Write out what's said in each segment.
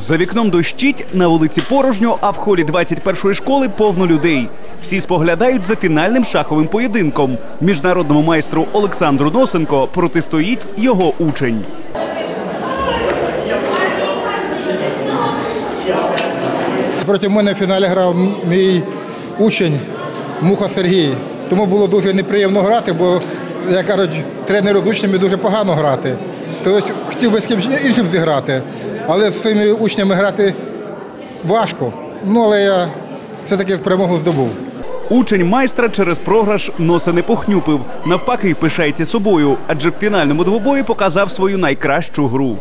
За вікном дощить, на вулиці порожньо, а в холі 21-ї школи повно людей. Всі споглядають за фінальним шаховим поєдинком. Міжнародному майстру Олександру Носенко протистоїть його учень. Проти мене в фіналі грав мій учень Муха Сергій. Тому було дуже неприємно грати, бо, як кажуть, тренеру з учнями дуже погано грати. Тобто хотів би з кимось іншим зіграти, але з цими учнями грати важко. Ну, але я все-таки перемогу здобув. Учень майстра через програш носа не похнюпив. Навпаки, пишається собою, адже в фінальному двобої показав свою найкращу гру.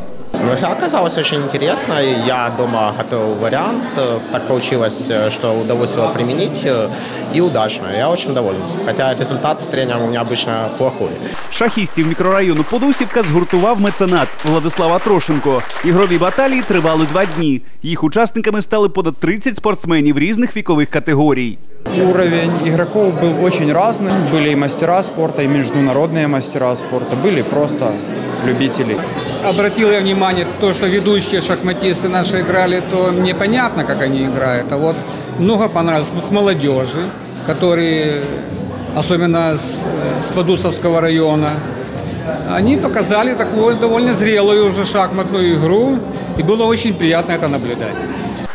Ну, оказалось очень интересно, и я дома готовил вариант. Э, Так получилось, э, что удалось его применить, э, и удачно. Я очень доволен. Хотя результат с тренером у меня обычно плохой. Шахістів мікрорайону Подусівка згуртував меценат Владислава Трошенко. Ігрові баталії тривали два дні. Їх учасниками стали понад 30 спортсменів різних вікових категорій. Уровень игроков был очень разный. Были и мастера спорта, и международные мастера спорта, были просто любители. Обратил я внимание, то, что ведущие шахматисты наши играли, то мне понятно, как они играют. А вот много понравилось с молодежи, которые, особенно с, э, с Подусовского района, они показали такую довольно зрелую уже шахматную игру, и было очень приятно это наблюдать.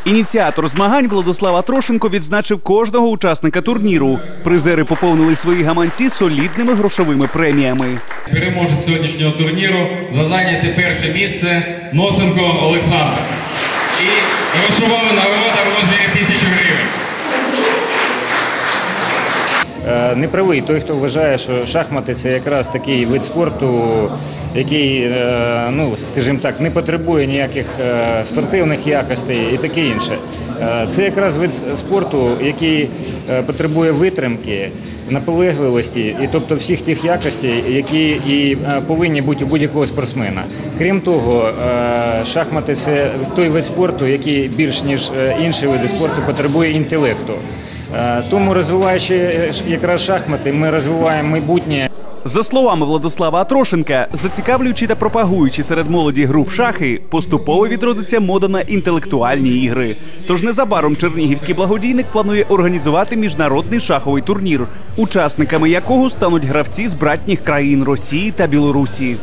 Ініціатор змагань Владислава Трошенко відзначив кожного учасника турніру. Призери поповнили свої гаманці солідними грошовими преміями. Переможець сьогоднішнього турніру за зайняте перше місце Носенко Олександр. І грошова нагорода Не правий той, хто вважає, що шахмати це якраз такий вид спорту, який, е, ну скажімо так, не потребує ніяких е, спортивних якостей і таке інше. Е, Це якраз вид спорту, який е, потребує витримки, наполегливості, і тобто всіх тих якостей, які і е, повинні бути у будь-якого спортсмена. Крім того, е, шахмати це той вид спорту, який більш ніж е, інші види спорту потребує інтелекту. Е, Тому розвиваючи е, якраз шахмати, ми розвиваємо майбутнє. За словами Владислава Атрошенка, зацікавлюючи та пропагуючи серед молоді гру в шахи, поступово відродиться мода на інтелектуальні ігри. Тож незабаром чернігівський благодійник планує організувати міжнародний шаховий турнір, учасниками якого стануть гравці з братніх країн Росії та Білорусі.